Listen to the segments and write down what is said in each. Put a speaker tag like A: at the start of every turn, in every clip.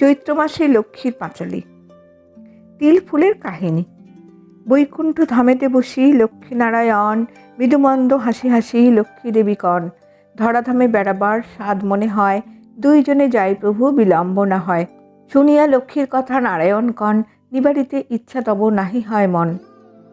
A: চৈত্র মাসে লক্ষ্মীর পাঁচালী। তিল ফুলের কাহিনী। বৈকুণ্ঠ ধামেতে বসি লক্ষ্মীনারায়ণ, মৃদুমন্দ হাসি হাসি লক্ষ্মী দেবী কন ধরাধামে বেড়াবার স্বাদ মনে হয়, দুইজনে যাই প্রভু বিলম্ব না হয়। শুনিয়া লক্ষ্মীর কথা নারায়ণ কন নিবারিতে ইচ্ছা তব নাহি হয় মন।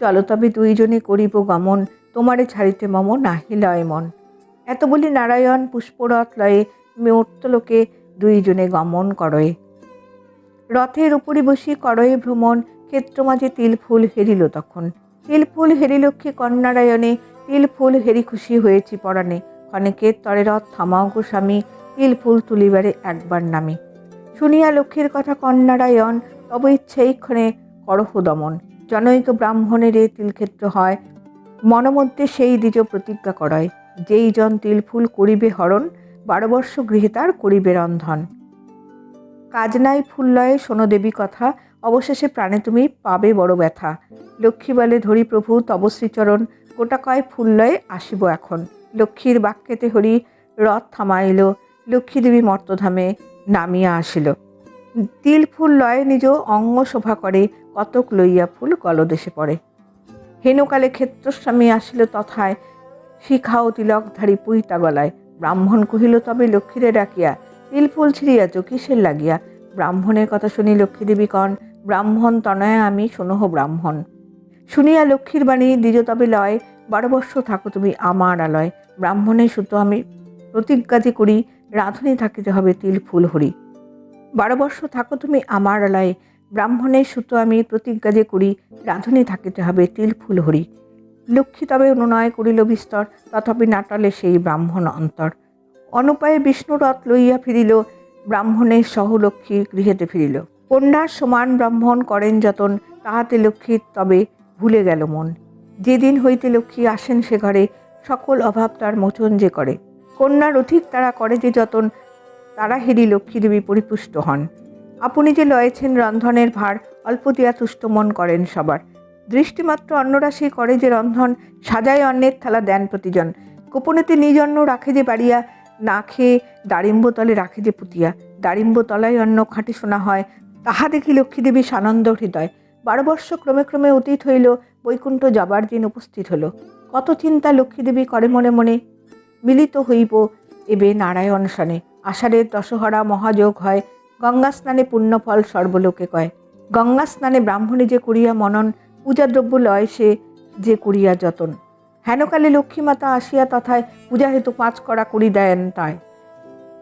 A: চলো তবে দুইজনে করিব গমন, তোমারে ছাড়িতে মম নাহি লয় মন। এত বলি নারায়ণ পুষ্পরথ লয়ে মূর্তলোকে দুইজনে গমন করয়ে। রথের উপরে বসি করয়ে ভ্রমণ ক্ষেত্র মাঝে তিল ফুল হেরিল তখন। তিল ফুল হেরি লক্ষ্মী কন্যারায়ণে তিল ফুল হেরি খুশি হয়েছি পরাণে। ক্ষণেকের তরে রথ, থামাও গো স্বামী, তিল ফুল তুলিবারে একবার নামে। শুনিয়া লক্ষ্মীর কথা, কন্যারায়ণ, তব ইচ্ছেইক্ষণে করহ দমন। জনৈক ব্রাহ্মণের এ তিলক্ষেত্র হয়, মনমধ্যে সেই দ্বিজ প্রতিজ্ঞা করায়। যেই জন তিল ফুল করিবে হরণ, বারো বর্ষ গৃহে তার করিবে রন্ধন। কাজ নাই ফুল্লয়ে শোনো দেবী কথা, অবশেষে প্রাণে তুমি পাবে বড় ব্যথা। লক্ষ্মী বলে, ধরি প্রভু, তব শ্রীচরণ, গোটা কয় ফুল্লয়ে আসিব এখন। লক্ষ্মীর বাক্যেতে হরি রথ থামাইল, লক্ষ্মী দেবী মর্তধামে নামিয়া আসিল। তিল ফুল লয়ে নিজ অঙ্গ শোভা করে, কতক লইয়া ফুল গলদেশে পড়ে। হেনুকালে ক্ষেত্রস্বামী আসিল তথায়, শিখাও তিলকধারী পুইতা গলায়। ব্রাহ্মণ কহিল, তবে লক্ষ্মীরে ডাকিয়া তিল ফুল ছিঁড়িয়াছ কিসের লাগিয়া ব্রাহ্মণের কথা শুনি লক্ষ্মীদেবী কন ব্রাহ্মণ তনয় আমি, শোনহ ব্রাহ্মণ। শুনিয়া লক্ষ্মীর বাণী দ্বিজ তবে লয়, বারো থাকো তুমি আমার আলয়। ব্রাহ্মণের সুতো আমি প্রতিজ্ঞা যে করি, রাঁধুনি থাকিতে হবে তিল ফুল হরি। বারো বর্ষ থাকো তুমি আমার আলয়ে, ব্রাহ্মণের সুতো আমি প্রতিজ্ঞা যে করি, রাঁধুনি থাকিতে হবে তিল ফুল হরি। লক্ষ্মী তবে অনুনয় করিল বিস্তর, তথাপি নাটালে সেই ব্রাহ্মণ অন্তর। অনুপায়ে বিষ্ণুরথ লইয়া ফিরিল, ব্রাহ্মণের সহলক্ষ্মী গৃহেতে ফিরিল। কন্যার সমান ব্রাহ্মণ করেন যতন, তাহাতে লক্ষ্মীর তবে ভুলে গেল মন। যেদিন হইতে লক্ষ্মী আসেন সে ঘরে, সকল অভাব তার মোচন যে করে। কন্যার অধিক তারা করে যে যতন, তারা হেরি লক্ষ্মীদেবী পরিপুষ্ট হন। আপনি যে লয়েছেন রন্ধনের ভার, অল্প দিয়া তুষ্ট মন করেন সবার। দৃষ্টিমাত্র অন্নরাশি করে যে রন্ধন, সাজায় অন্নের থালা দেন প্রতিজন। গোপনেতে নিজ অন্ন রাখে যে বাড়িয়া না খেয়ে দারিম্ব তলে রাখে যে পুতিয়া। দারিম্ব তলায় অন্ন খাঁটি শোনা হয়। তাহা দেখি লক্ষ্মীদেবী সানন্দ হৃদয়। বারো বর্ষ ক্রমে ক্রমে অতীত হইল, বৈকুণ্ঠ যাবার দিন উপস্থিত হলো। কত চিন্তা লক্ষ্মীদেবী করে মনে মনে। মিলিত হইব এবে নারায়ণ সনে আষাঢ়ের দশহরা মহাযোগ হয়। গঙ্গা স্নানে পুণ্যফল সর্বলোকে কয়। গঙ্গা স্নানে ব্রাহ্মণে যে করিয়া মনন পূজাদ্রব্য লয় সে যে করিয়া যতন। হেনকালে লক্ষ্মীমাতা আসিয়া তথায় পূজা হেতু পাঁচ করা করি দেন তাই।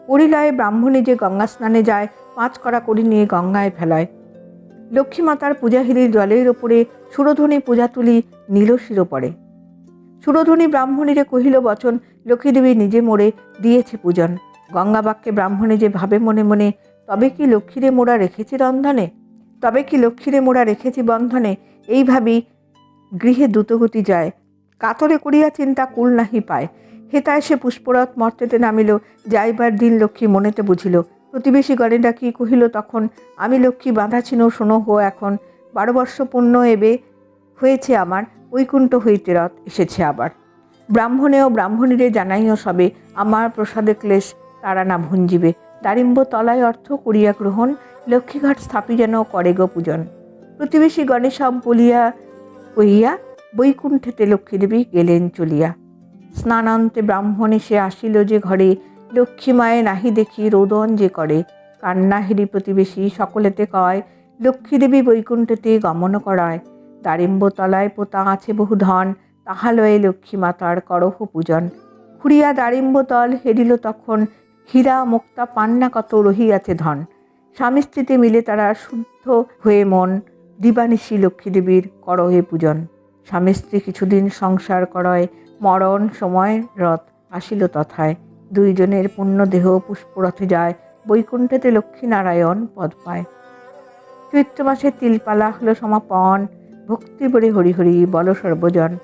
A: পরিলয়ে ব্রাহ্মণী যে গঙ্গা স্নানে যায়, পাঁচ করা করি নিয়ে গঙ্গায় ফেলায়। লক্ষ্মীমাতার পূজাহিরির জলের ওপরে সুরধ্বনি পূজা তুলি নীল শিরো পড়ে। সুরধ্বনি ব্রাহ্মণীরে কহিল, বচন, লক্ষ্মীদেবী নিজে মোড়ে দিয়েছে পূজন। গঙ্গাবাক্যে ব্রাহ্মণী যে ভাবে মনে মনে, তবে কি লক্ষ্মীরে মোড়া রেখেছি রন্ধনে? তবে কি লক্ষ্মীরে মোড়া রেখেছি বন্ধনে? এইভাবেই গৃহে দ্রুতগতি যায়। কাতরে করিয়া চিন্তা কুল নাহি পায়। হেতায় সে পুষ্পরথ মর্তেতে নামিল, যাইবার দিন লক্ষ্মী মনেতে বুঝিল, প্রতিবেশী গণে ডাকি কহিল তখন, আমি লক্ষ্মী বাঁধা ছিল শোনো হো এখন, বারো বর্ষ পূর্ণ এবে হয়েছে আমার, বৈকুণ্ঠ হইতে রথ এসেছে আবার। ব্রাহ্মণেও ব্রাহ্মণীরে জানাইও সবে, আমার প্রসাদে ক্লেশ, তারা না ভুঞ্জিবে দারিম্ব তলায় অর্থ করিয়া গ্রহণ, লক্ষ্মীঘাট স্থাপি যেন করে গো পূজন। প্রতিবেশী গণে সব বলিয়া কহিয়া বৈকুণ্ঠেতে লক্ষ্মীদেবী গেলেন চলিয়া। স্নানান্তে ব্রাহ্মণ এসে আসিল যে ঘরে, লক্ষ্মী মায়ে নাহি দেখি রোদন যে করে। কান্না হেরি প্রতিবেশী সকলেতে কয়, লক্ষ্মীদেবী বৈকুণ্ঠেতে গমন করায়। দারিম্বতলায় পোতা আছে বহু ধন তাহা লয়ে লক্ষ্মী মাতার করহ পূজন। খুঁড়িয়া দারিম্বতল হেরিল তখন, হীরা মুক্তা পান্না কত রহিয়াছে ধন। স্বামী স্ত্রীতে মিলে তারা শুদ্ধ হয়ে মন, দিবানিশী লক্ষ্মীদেবীর করহে পূজন। স্বামী স্ত্রী কিছুদিন সংসার করয় মরণ সময় রথ আসিল তথায়। দুইজনের পুণ্যদেহ পুষ্পরথে যায়, বৈকুণ্ঠেতে লক্ষ্মীনারায়ণ পদ পায়। চৈত্র মাসে তিলপালা হলো সমাপন ভক্তি বরে হরিহরি বল সর্বজন।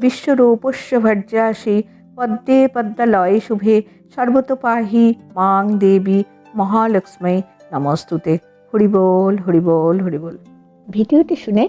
A: বিশ্বরূপস্য ভর্যাসী পদ্মে পদ্মালয়ে শুভে, সর্বতোপাহি মাং দেবী মহালক্ষ্মী। নমস্তুতে। হরিবোল হরিবোল হরিবোল। ভিডিওটি শুনে